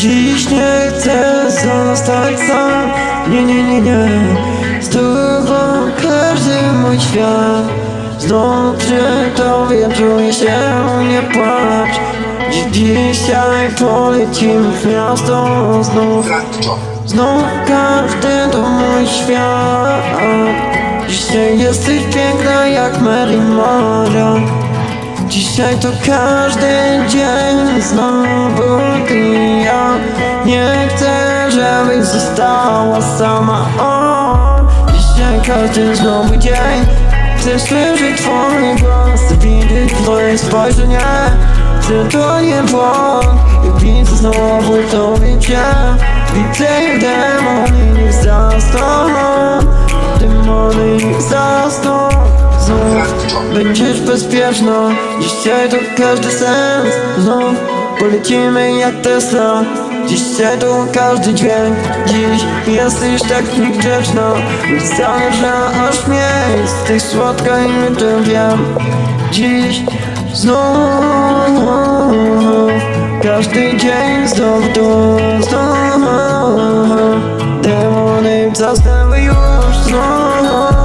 Dziś nie chcę zostać sam. Nie, nie, nie, nie. Z tobą każdy mój świat. Znów przy tobie czuję się Nie płacz. Dzisiaj polecimy w miasto Znów. Znów każdy to mój świat. Dzisiaj jesteś piękna jak Mary Mara Dzisiaj to każdy dzień znowu ty i ja Nie chcę, żebyś została sama. O, Dzisiaj każdy znowu dzień. Chcę słyszeć twój głos Widzieć twoje spojrzenie. Chcę to nie błąd? I widzę znowu to wiecie Widzę jak demony będziesz bezpieczna Dzisiaj to każdy sens. Znów polecimy jak Tesla Dzisiaj to. Każdy dźwięk. Dziś jesteś tak niegrzeczna Zależna aż mnie Z tych słodka i to wiem Dziś znów Każdy dzień znów tu Znów. Demony zasnęły już znów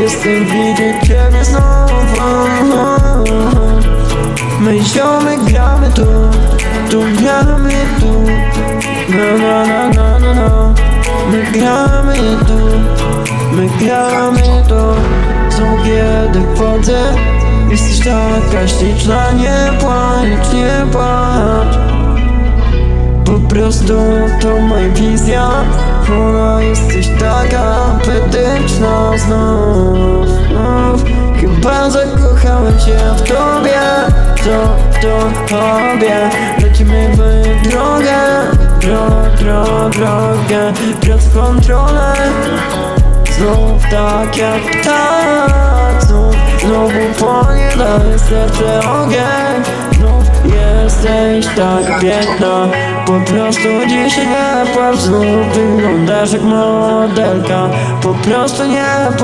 Jestem widzieć ciebie znowu. My ziomy gramy tu Tu gramy tu. Na na na na na na My gramy tu My gramy tu. Co kiedy wchodzę Jesteś taka śliczna Nie płacz, nie płacz. Po prostu to moja wizja. Ona jesteś taka apetyczna znów, znów. Chyba zakochałem się w tobie To, to tobie. Lecimy w drogę Dro, dro, drogę. Brat w kontrolę. Znów tak jak tak Znów, znowu płonie daje serce ogień jesteś tak piękna. Po prostu dziś nie Znów wyglądasz jak modelka. Po prostu nie płacz